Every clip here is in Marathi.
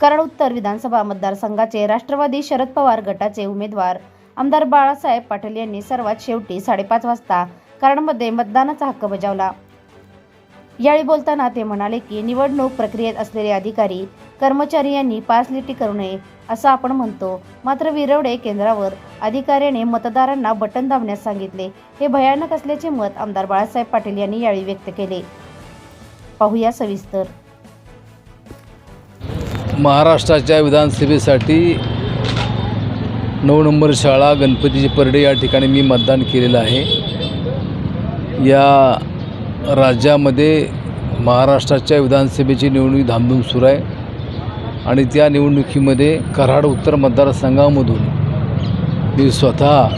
कराड उत्तर विधानसभा मतदारसंघाचे राष्ट्रवादी शरद पवार गटाचे उमेदवार आमदार बाळासाहेब पाटील यांनी सर्वात शेवटी साडेपाच वाजता कराडमध्ये मतदानाचा हक्क बजावला. यावेळी बोलताना ते म्हणाले की निवडणूक प्रक्रियेत असलेले अधिकारी कर्मचारी यांनी पासलिटी करू नये असं आपण म्हणतो. मात्र विरवडे केंद्रावर अधिकाऱ्याने मतदारांना बटन दाबण्यास सांगितले. हे भयानक असल्याचे मत आमदार बाळासाहेब पाटील यांनी यावेळी व्यक्त केले. पाहूया सविस्तर. महाराष्ट्राच्या विधानसभेसाठी नऊ नंबर शाळा गणपतीची परडे या ठिकाणी मी मतदान केलेलं आहे. या राज्यामध्ये महाराष्ट्राच्या विधानसभेची निवडणूक धामधूम सुरू आहे आणि त्या निवडणुकीमध्ये कराड उत्तर मतदारसंघामधून मी स्वतः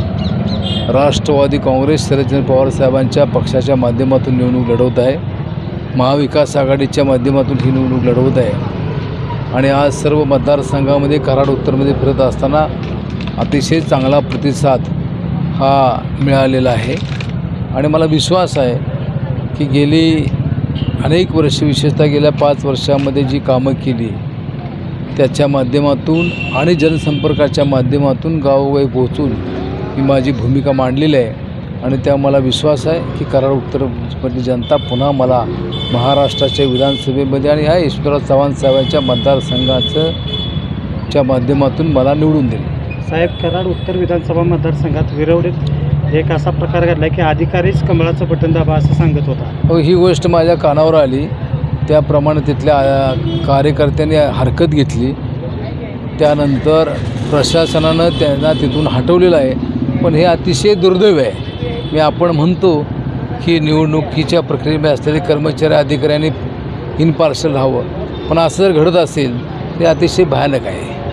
राष्ट्रवादी काँग्रेस शरदचंद्र पवारसाहेबांच्या पक्षाच्या माध्यमातून निवडणूक लढवत आहे. महाविकास आघाडीच्या माध्यमातून ही निवडणूक लढवत आहे. आणि आज सर्व मतदारसंघामध्ये कराड उत्तरमध्ये फिरत असताना अतिशय चांगला प्रतिसाद हा मिळालेला आहे. आणि मला विश्वास आहे की गेली अनेक वर्षे विशेषतः गेल्या पाच वर्षामध्ये जी कामं केली त्याच्या माध्यमातून आणि जनसंपर्काच्या माध्यमातून गावोगावी पोहोचून ही माझी भूमिका मांडलेली आहे. आणि त्या मला विश्वास आहे की कराड उत्तरमधली जनता पुन्हा मला महाराष्ट्राच्या विधानसभेमध्ये आणि ह्या ईश्वरराव चव्हाण साहेबांच्या मतदारसंघाचं च्या माध्यमातून मला निवडून देईल साहेब कराड उत्तर विधानसभा मतदारसंघात विरवडीत एक असा प्रकार घडला की अधिकारीच कमळाचं बटन दाबा असं सांगत होता. हो ही गोष्ट माझ्या कानावर आली. त्याप्रमाणे तिथल्या कार्यकर्त्यांनी हरकत घेतली. त्यानंतर प्रशासनानं त्यांना तिथून हटवलेलं आहे. पण हे अतिशय दुर्दैव आहे. मी आपण म्हणतो की निवडणुकीच्या प्रक्रियेमध्ये असलेले कर्मचारी अधिकाऱ्यांनी इन पार्सल राहावं. पण असं जर घडत असेल ते अतिशय भयानक आहे.